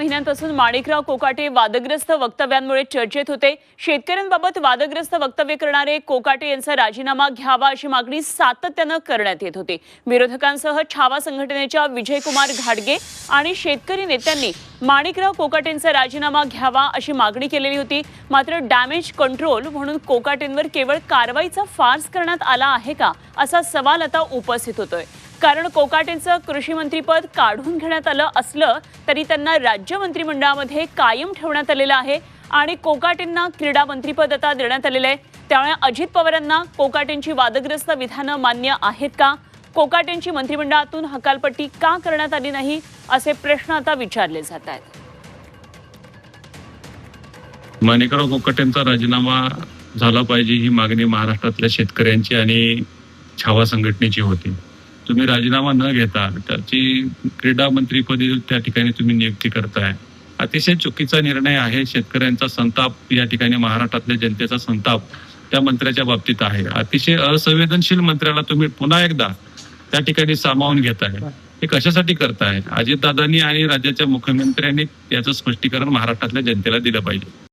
महिन्यांपासून माणिकराव कोकाटे वादग्रस्त वक्तव्यांमुळे चर्चेत होते. शेतकऱ्यांबाबत वादग्रस्त वक्तव्य करणारे कोकाटे यांचा राजीनामा घ्यावा अशी मागणी सातत्यानं करण्यात येत होती. विरोधकांसह छावा संघटनेच्या विजयकुमार घाडगे आणि शेतकरी नेत्यांनी माणिकराव कोकाटेंचा राजीनामा घ्यावा अशी मागणी केलेली होती. मात्र डॅमेज कंट्रोल म्हणून कोकाटेंवर केवळ कारवाईचा फार्स करण्यात आला आहे का असा सवाल आता उपस्थित होतोय. कारण कोकाटेंचं कृषी मंत्रीपद काढून घेण्यात आलं असलं तरी त्यांना राज्य मंत्रिमंडळामध्ये कायम ठेवण्यात आलेलं आहे आणि कोकाटेंना क्रीडा मंत्रीपद आता देण्यात आलेलं आहे. त्यामुळे अजित पवारांना कोकाटेंची वादग्रस्त विधानं मान्य आहेत का? कोकाटेंची मंत्रिमंडळातून हकालपट्टी का करण्यात आली नाही? असे प्रश्न आता विचारले जात आहेत. माणिकराव कोकाटेंचा राजीनामा झाला पाहिजे ही मागणी महाराष्ट्रातल्या शेतकऱ्यांची आणि छावा संघटनेची होती. तुम्ही राजीनामा न घेता त्याची क्रीडा मंत्रीपदी त्या ठिकाणी तुम्ही नियुक्ती करताय. अतिशय चुकीचा निर्णय आहे. शेतकऱ्यांचा संताप या ठिकाणी महाराष्ट्रातल्या जनतेचा संताप त्या मंत्र्याच्या बाबतीत आहे. अतिशय असंवेदनशील मंत्र्याला तुम्ही पुन्हा एकदा त्या ठिकाणी सामावून घेताय. हे कशासाठी करताय? अजितदादांनी आणि राज्याच्या मुख्यमंत्र्यांनी याचं स्पष्टीकरण महाराष्ट्रातल्या जनतेला दिलं पाहिजे.